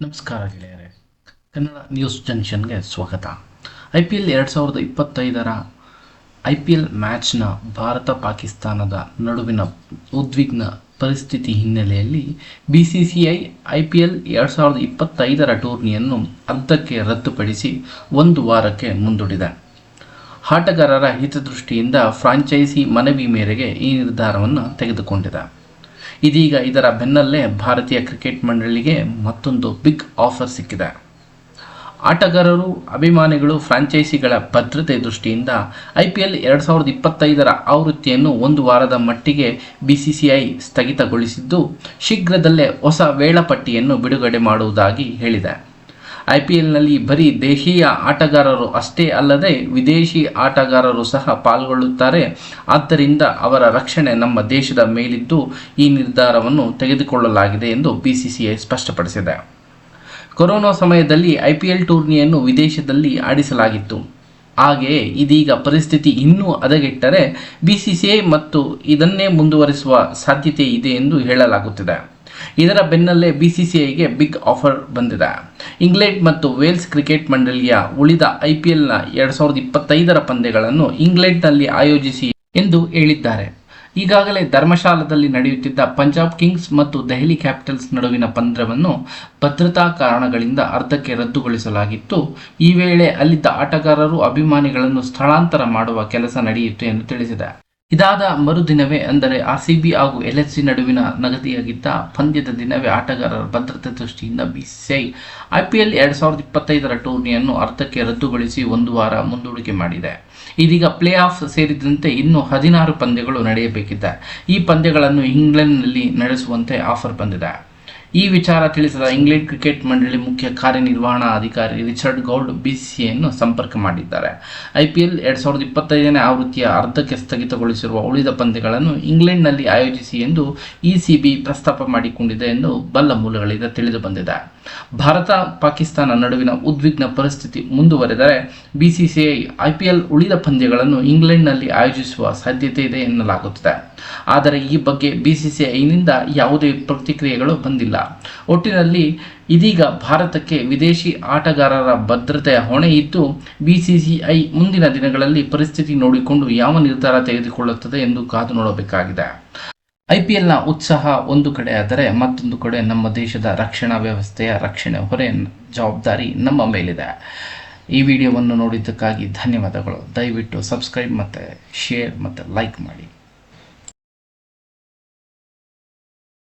ನಮಸ್ಕಾರ ಗೆಳೆಯರೆ. ಕನ್ನಡ ನ್ಯೂಸ್ ಜಂಕ್ಷನ್ಗೆ ಸ್ವಾಗತ. ಐ ಪಿ ಎಲ್ ಎರಡು ಸಾವಿರದ ಇಪ್ಪತ್ತೈದರ ಐ ಪಿ ಎಲ್ ಮ್ಯಾಚ್ನ ಭಾರತ ಪಾಕಿಸ್ತಾನದ ನಡುವಿನ ಉದ್ವಿಗ್ನ ಪರಿಸ್ಥಿತಿ ಹಿನ್ನೆಲೆಯಲ್ಲಿ B C C I I P L ಎರಡು ಸಾವಿರದ ಇಪ್ಪತ್ತೈದರ ಟೂರ್ನಿಯನ್ನು ಅರ್ಧಕ್ಕೆ ರದ್ದುಪಡಿಸಿ ಒಂದು ವಾರಕ್ಕೆ ಮುಂದೂಡಿದೆ. ಆಟಗಾರರ ಹಿತದೃಷ್ಟಿಯಿಂದ ಫ್ರಾಂಚೈಸಿ ಮನವಿ ಮೇರೆಗೆ ಈ ನಿರ್ಧಾರವನ್ನು ತೆಗೆದುಕೊಂಡಿದೆ. ಇದೀಗ ಇದರ ಬೆನ್ನಲ್ಲೇ ಭಾರತೀಯ ಕ್ರಿಕೆಟ್ ಮಂಡಳಿಗೆ ಮತ್ತೊಂದು ಬಿಗ್ ಆಫರ್ ಸಿಕ್ಕಿದೆ. ಆಟಗಾರರು, ಅಭಿಮಾನಿಗಳು, ಫ್ರಾಂಚೈಸಿಗಳ ಭದ್ರತೆ ದೃಷ್ಟಿಯಿಂದ ಐ ಪಿ ಎಲ್ ಎರಡು ಸಾವಿರದ ಇಪ್ಪತ್ತೈದರ ಆವೃತ್ತಿಯನ್ನು ಒಂದು ವಾರದ ಮಟ್ಟಿಗೆ ಬಿ ಸಿ ಸಿ ಐ ಸ್ಥಗಿತಗೊಳಿಸಿದ್ದು, ಶೀಘ್ರದಲ್ಲೇ ಹೊಸ ವೇಳಾಪಟ್ಟಿಯನ್ನು ಬಿಡುಗಡೆ ಮಾಡುವುದಾಗಿ ಹೇಳಿದೆ. ಐ ಪಿ ಎಲ್ನಲ್ಲಿ ಬರೀ ದೇಶೀಯ ಆಟಗಾರರು ಅಷ್ಟೇ ಅಲ್ಲದೆ ವಿದೇಶಿ ಆಟಗಾರರು ಸಹ ಪಾಲ್ಗೊಳ್ಳುತ್ತಾರೆ. ಆದ್ದರಿಂದ ಅವರ ರಕ್ಷಣೆ ನಮ್ಮ ದೇಶದ ಮೇಲಿದ್ದು ಈ ನಿರ್ಧಾರವನ್ನು ತೆಗೆದುಕೊಳ್ಳಲಾಗಿದೆ ಎಂದು ಬಿಸಿಸಿಐ ಸ್ಪಷ್ಟಪಡಿಸಿದೆ. ಕೊರೋನಾ ಸಮಯದಲ್ಲಿ ಐ ಪಿ ಎಲ್ ಟೂರ್ನಿಯನ್ನು ವಿದೇಶದಲ್ಲಿ ಆಡಿಸಲಾಗಿತ್ತು. ಹಾಗೆಯೇ ಇದೀಗ ಪರಿಸ್ಥಿತಿ ಇನ್ನೂ ಹದಗೆಟ್ಟರೆ ಬಿಸಿಸಿಐ ಮತ್ತು ಇದನ್ನೇ ಮುಂದುವರಿಸುವ ಸಾಧ್ಯತೆ ಇದೆ ಎಂದು ಹೇಳಲಾಗುತ್ತಿದೆ. ಇದರ ಬೆನ್ನಲ್ಲೇ ಬಿಸಿಸಿಐಗೆ ಬಿಗ್ ಆಫರ್ ಬಂದಿದೆ. ಇಂಗ್ಲೆಂಡ್ ಮತ್ತು ವೇಲ್ಸ್ ಕ್ರಿಕೆಟ್ ಮಂಡಳಿಯ ಉಳಿದ ಐ ಪಿ ಎಲ್ನ ಎರಡು ಸಾವಿರದ ಇಪ್ಪತ್ತೈದರ ಪಂದ್ಯಗಳನ್ನು ಇಂಗ್ಲೆಂಡ್ನಲ್ಲಿ ಆಯೋಜಿಸಿ ಎಂದು ಹೇಳಿದ್ದಾರೆ. ಈಗಾಗಲೇ ಧರ್ಮಶಾಲಾದಲ್ಲಿ ನಡೆಯುತ್ತಿದ್ದ ಪಂಜಾಬ್ ಕಿಂಗ್ಸ್ ಮತ್ತು ದೆಹಲಿ ಕ್ಯಾಪಿಟಲ್ಸ್ ನಡುವಿನ ಪಂದ್ಯವನ್ನು ಭದ್ರತಾ ಕಾರಣಗಳಿಂದ ಅರ್ಧಕ್ಕೆ ರದ್ದುಗೊಳಿಸಲಾಗಿತ್ತು. ಈ ವೇಳೆ ಅಲ್ಲಿದ್ದ ಆಟಗಾರರು ಅಭಿಮಾನಿಗಳನ್ನು ಸ್ಥಳಾಂತರ ಮಾಡುವ ಕೆಲಸ ನಡೆಯಿತು ಎಂದು ತಿಳಿಸಿದೆ. ಇದಾದ ಮರುದಿನವೇ ಅಂದರೆ ಆರ್ಸಿಬಿ ಹಾಗೂ ಎಲ್ ಎಸ್ ಸಿ ನಡುವಿನ ನಗದಿಯಾಗಿದ್ದ ಪಂದ್ಯದ ದಿನವೇ ಆಟಗಾರರ ಭದ್ರತೆ ದೃಷ್ಟಿಯಿಂದ ಬಿಸಿಸಿಐ ಐ ಪಿ ಎಲ್ ಎರಡು ಸಾವಿರದ ಇಪ್ಪತ್ತೈದರ ಟೂರ್ನಿಯನ್ನು ಅರ್ಧಕ್ಕೆ ರದ್ದುಗೊಳಿಸಿ ಒಂದು ವಾರ ಮುಂದೂಡಿಕೆ ಮಾಡಿದೆ. ಇದೀಗ ಪ್ಲೇ ಆಫ್ ಸೇರಿದಂತೆ ಇನ್ನೂ ಹದಿನಾರು ಪಂದ್ಯಗಳು ನಡೆಯಬೇಕಿದೆ. ಈ ಪಂದ್ಯಗಳನ್ನು ಇಂಗ್ಲೆಂಡ್ನಲ್ಲಿ ನಡೆಸುವಂತೆ ಆಫರ್ ಬಂದಿದೆ. ಈ ವಿಚಾರ ತಿಳಿಸಿದ ಇಂಗ್ಲೆಂಡ್ ಕ್ರಿಕೆಟ್ ಮಂಡಳಿ ಮುಖ್ಯ ಕಾರ್ಯನಿರ್ವಹಣಾ ಅಧಿಕಾರಿ ರಿಚರ್ಡ್ ಗೌಲ್ಡ್ ಬಿಸಿಸಿಯನ್ನು ಸಂಪರ್ಕ ಮಾಡಿದ್ದಾರೆ. ಐಪಿಎಲ್ ಎರಡ್ ಸಾವಿರದ ಇಪ್ಪತ್ತೈದನೇ ಆವೃತ್ತಿಯ ಅರ್ಧಕ್ಕೆ ಸ್ಥಗಿತಗೊಳಿಸಿರುವ ಉಳಿದ ಪಂದ್ಯಗಳನ್ನು ಇಂಗ್ಲೆಂಡ್ನಲ್ಲಿ ಆಯೋಜಿಸಿ ಎಂದು ಇಸಿಬಿ ಪ್ರಸ್ತಾಪ ಮಾಡಿಕೊಂಡಿದೆ ಎಂದು ಬಲ್ಲ ಮೂಲಗಳಿಂದ ತಿಳಿದು ಬಂದಿದೆ. ಭಾರತ, ಪಾಕಿಸ್ತಾನ ನಡುವಿನ ಉದ್ವಿಗ್ನ ಪರಿಸ್ಥಿತಿ ಮುಂದುವರೆದರೆ ಬಿಸಿಸಿಐ ಐಪಿಎಲ್ ಉಳಿದ ಪಂದ್ಯಗಳನ್ನು ಇಂಗ್ಲೆಂಡ್ನಲ್ಲಿ ಆಯೋಜಿಸುವ ಸಾಧ್ಯತೆ ಇದೆ ಎನ್ನಲಾಗುತ್ತದೆ. ಆದರೆ ಈ ಬಗ್ಗೆ ಬಿಸಿಸಿಐನಿಂದ ಯಾವುದೇ ಪ್ರತಿಕ್ರಿಯೆಗಳು ಬಂದಿಲ್ಲ. ಒಟ್ಟಿನಲ್ಲಿ ಇದೀಗ ಭಾರತಕ್ಕೆ ವಿದೇಶಿ ಆಟಗಾರರ ಭದ್ರತೆಯ ಹೊಣೆ ಇದ್ದು ಬಿಸಿಸಿಐ ಮುಂದಿನ ದಿನಗಳಲ್ಲಿ ಪರಿಸ್ಥಿತಿ ನೋಡಿಕೊಂಡು ಯಾವ ನಿರ್ಧಾರ ತೆಗೆದುಕೊಳ್ಳುತ್ತದೆ ಎಂದು ಕಾದು ನೋಡಬೇಕಾಗಿದೆ. ಐ ಪಿ ಉತ್ಸಾಹ ಒಂದು ಕಡೆ ಆದರೆ ಮತ್ತೊಂದು ಕಡೆ ನಮ್ಮ ದೇಶದ ರಕ್ಷಣಾ ವ್ಯವಸ್ಥೆಯ ರಕ್ಷಣೆ ಹೊರೆ ಜವಾಬ್ದಾರಿ ನಮ್ಮ ಮೇಲಿದೆ. ಈ ವಿಡಿಯೋವನ್ನು ನೋಡಿದ್ದಕ್ಕಾಗಿ ಧನ್ಯವಾದಗಳು. ದಯವಿಟ್ಟು ಸಬ್ಸ್ಕ್ರೈಬ್ ಮತ್ತು ಶೇರ್ ಮತ್ತು ಲೈಕ್ ಮಾಡಿ.